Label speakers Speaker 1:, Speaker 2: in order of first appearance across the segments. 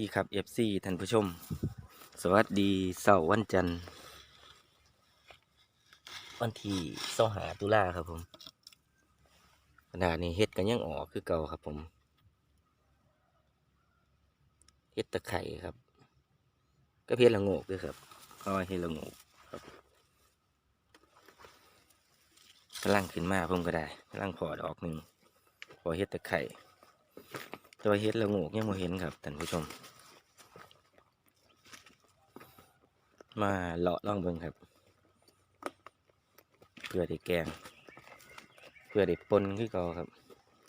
Speaker 1: ดีครับ FC ท่านผู้ชม สวัสดีเสาร์วันจันทร์ วันที่เสาหาตุลาครับผมขณะนี้เฮ็ดกันยังออกคือเก่าครับผมเฮ็ดตะไคร่ครับ ก็เฮ็ดละโงกด้วยครับเพราะว่าเฮ็ดละโงกครับกำลังขึ้นมาผมก็ได้กำลังพอดอกหนึ่งพอเฮ็ดตะไคร่ตัวเฮ็ดละโงกยังไม่เห็นครับท่านผู้ชม มาเลาะล่องเบิ่งครับ เพื่อได้แกง เพื่อได้ปนคือเก่าครับ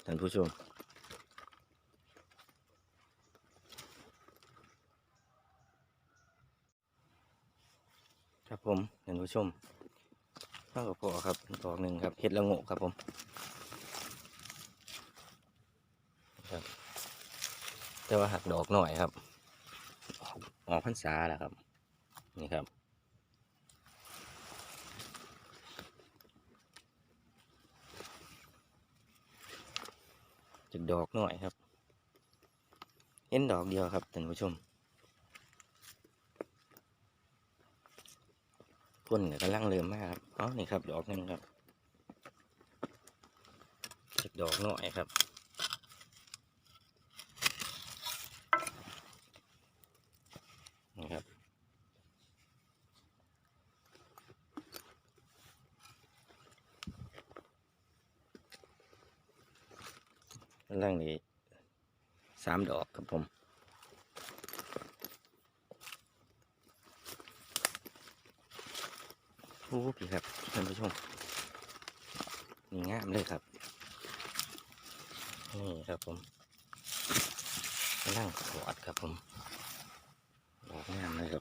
Speaker 1: ท่านผู้ชมครับผมท่านผู้ชมข้าวกับพอครับดอกหนึ่งครับเฮ็ดละโงกครับผมครับแต่ว่าหักดอกหน่อยครับ ออกออกพรรษาแล้วครับ นี่ครับจากดอกหน่อยครับ เห็นดอกเดียวครับท่านผู้ชมคนก็กำลังเริ่มมากครับอ๋อนี่ครับ ดอกนึงครับจากดอกหน่อยครับด้านล่างนี้ สามดอกครับผมโอ้พี่ครับท่านผู้ชมนี่งามเลยครับนี่ครับผมนั่งขอดครับผมดอกงามเลยครับ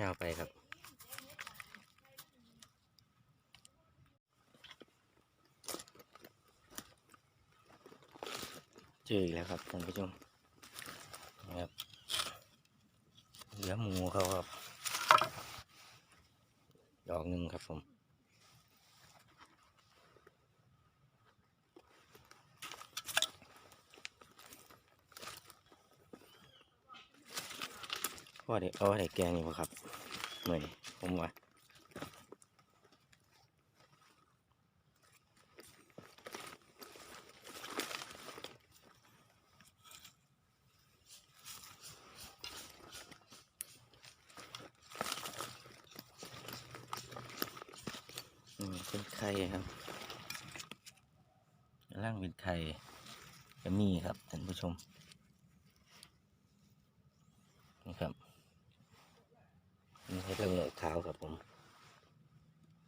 Speaker 1: ยาวไปครับ เจออีกแล้วครับท่านผู้ชมนะครับเหลือหมูเขาครับ ดอกหนึ่งครับผม ว่าเด็กเอาได็กแกงอยู่ครับหมือนผมว่าอืมเป็นไข่ครับร่างเป็นไข่จะมีครับท่านผู้ชมนะครับ นี่เห็ดละโงขาวครับผม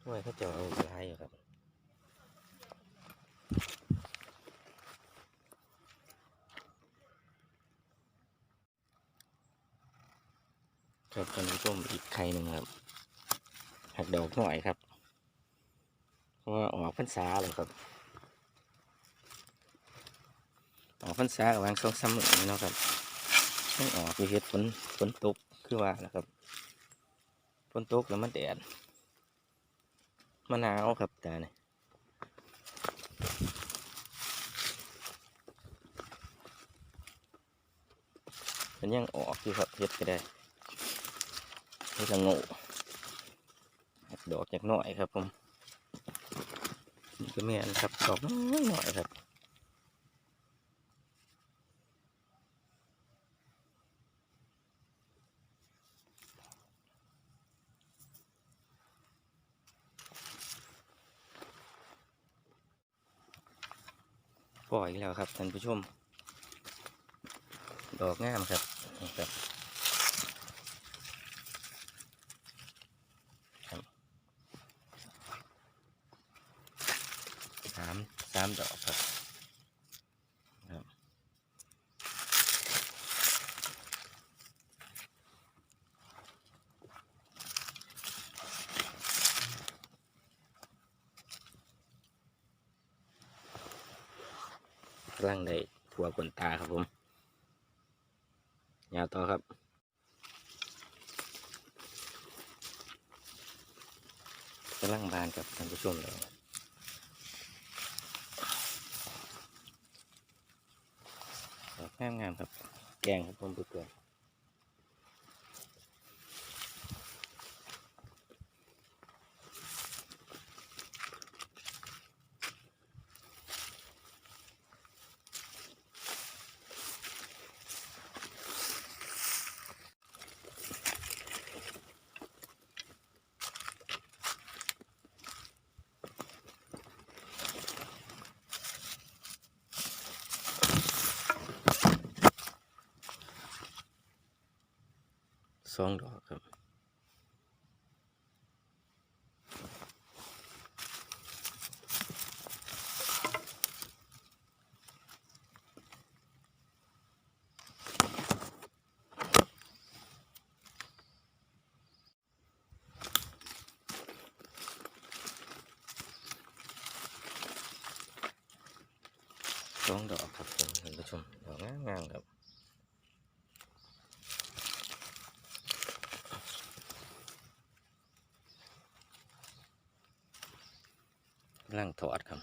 Speaker 1: ถ้วยเขาจะเอาลายอยู่ครับครับท่านผู้มอีกไข่หนึ่งครับหักดอกหน่อยครับ เพราะว่าออกพรรษาเลยครับ ออกพรรษากับวางสองสามมื้อนี่เนาะครับต้องออกไปเฮ็ดฝนฝนตกคือว่านะครับ นตกแล้วมันแดดมะนหนาวครับตาเนี่ยมันยังออกอยู่ครับเฮ็ดก็ได้เฮ็ดละง่หักดอกจากหน่อยครับผมนี่ก็แม่นครับดอกน้อยหน่อยครับ ปล่ อยแล้วครับท่านผู้ชม ดอกงามครับครับสามสามดอกครับ รำลังได้ถั่วขนตาครับผมยาวต่อครับกำลังบานกับท่านผู้ชมเลยดอกงามๆครับ แกงครับผมเปื่อย สองดอกครับสองดอกครับผมท่านผู้ชมดอกงามๆครับำลังถอดครับ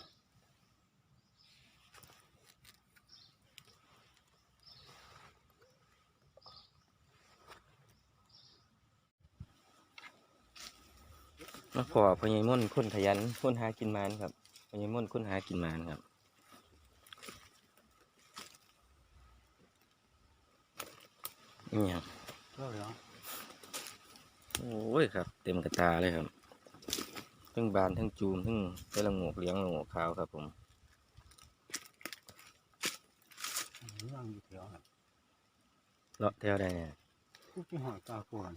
Speaker 1: มาพอพญายม่นต์คนขยันคนหากินหมานครับพญายม่นต์คนหากินหมานครับนี่ยัง
Speaker 2: เท่าไหร่
Speaker 1: โอ้ยครับ เต็มกระตาเลยครับ ทั้งบานทั้งจูมทั้งได้ละโงกเหลี้ยงละโงกขาวครับผม
Speaker 2: ย่างอยู่แถวนั้น
Speaker 1: เลาะแถวได้เนี่ย
Speaker 2: กูไปหาตาก่อน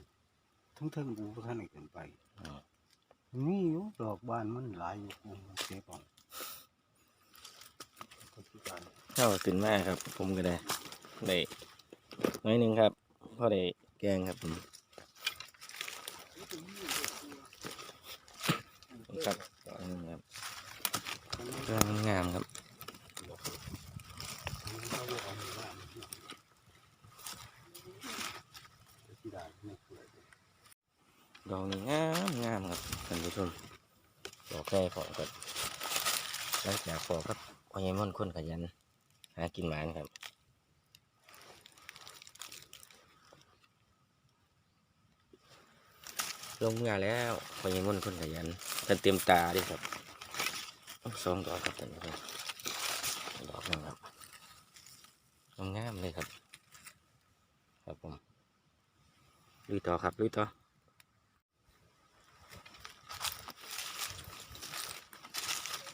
Speaker 2: ทั้งเทิงกูก็ท่านไหนเกินไป
Speaker 1: อ๋อ
Speaker 2: มีอยู่ดอกบานมันหลายอยู่กูเก็บเอ่ก็ที่การ
Speaker 1: เข้าขึ้นมาครับ ผมก็ได้ได้น้อยหนึ่งครับพอได้แกงครับผม ครับดอกหนึงครับกำลังงามครับดอกนี้งามงามครับท่านผู้ชมดอกแค่พอครับหลังจากพอครับพอยายม่อนคนขยัน หากินหมานครับ ลงงานแล้วพอยายม่นคนขยันเต็มเต็มตาดิครับสองดอกครับท่านผู้ดอกนึงครับงามเลยครับ ครับผมลุยต่อครับลุยต่อ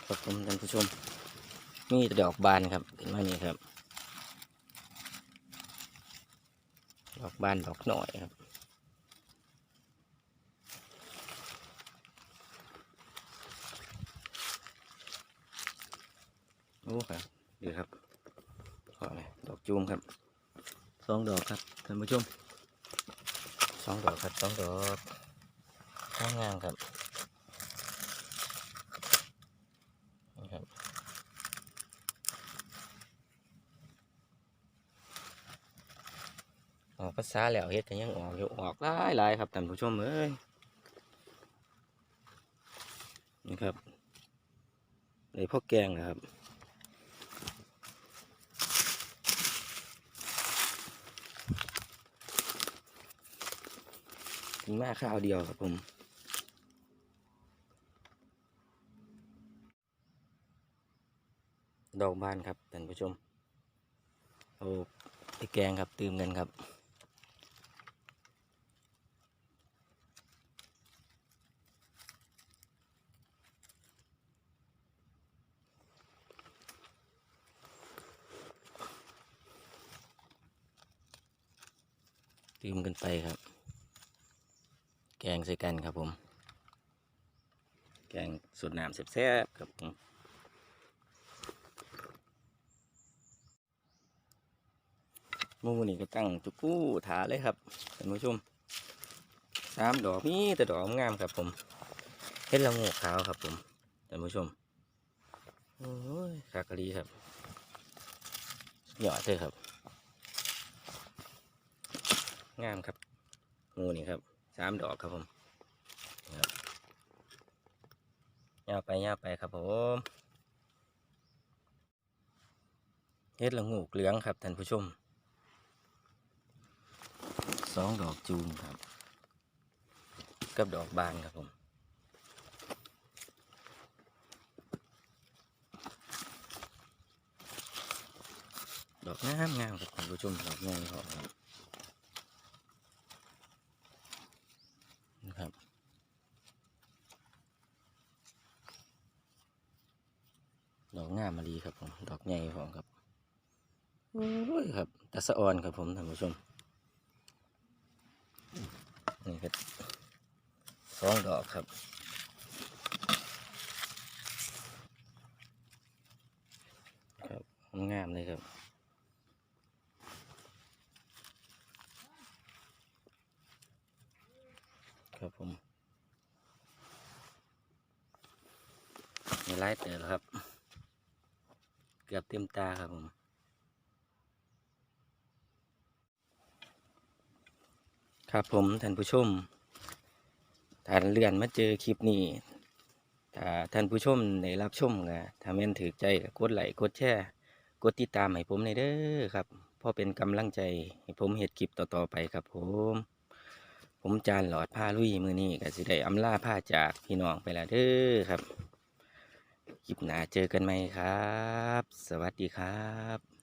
Speaker 1: ครับผมท่านผู้ชมนี่ดอกบานครับขึ้นมานี่ครับ ดอกบานดอกหน่อยครับ อ้ครับดีครับขอเลยดอกจูมครับสองดอกครับท่านผู้ชมสองดอกครับสองดอกข้างงามครับนี่ครับออกภาษาแล้วเฮ็ดก็ยังออกอยู่ออกหลายหลายครับท่านผู้ชมเอ้ยนี่ครับเลยพวกแกงนะครับ กินมาข้าวเดียวครับผม ดอกบานครับท่านผู้ชมเอาไปแกงครับตื่มกันครับตื่มกันไปครับ แกงใส่กันครับผม แกงสุดน้ำแซ่บๆครับผมมูนี่ก็ตั้งจุกู้ถาเลยครับท่านผู้ชมสามดอกนี่แต่ดอกงามครับผมเฮ็ดละงกขาวครับผมท่านผู้ชมโอ้ยคากะลีครับหยอดเลยครับ งามครับงูนี่ครับ สามดอกครับผมนี่ครับยาวไปยาวไปครับผมเฮ็ดละงูกเหลืองครับท่านผู้ชมสองดอกจูงครับ กับดอกบานครับผมดอกงามงามครับท่านผู้ชมดอกงามครับ ดอกงามมา ดอกใหญ่ผมครับโอ้ยครับตะสะออนครับผมท่านผู้ชมนี่ครับสองดอกครับครับงามเลยครับครับผมมีไลท์เดี๋ยวครับ เกือบเต็มตาครับผมครับผมท่านผู้ชมถ้าเลื่อนมาเจอคลิปนี้ถ้าท่านผู้ชมได้รับชมก็ถ้าแม่นถือใจก็กดไลค์กดแชร์กดติดตามให้ผมในอยเด้อครับเพราะเป็นกำลังใจให้ผมเฮ็ดคลิปต่อๆไปครับผม ผมจานหลอดผ้าลุยมือนี้ก็สิได้อำลาผ้าจากพี่น้องไปแล้วเด้อครับ คลิปหน้าเจอกันไหมครับ สวัสดีครับ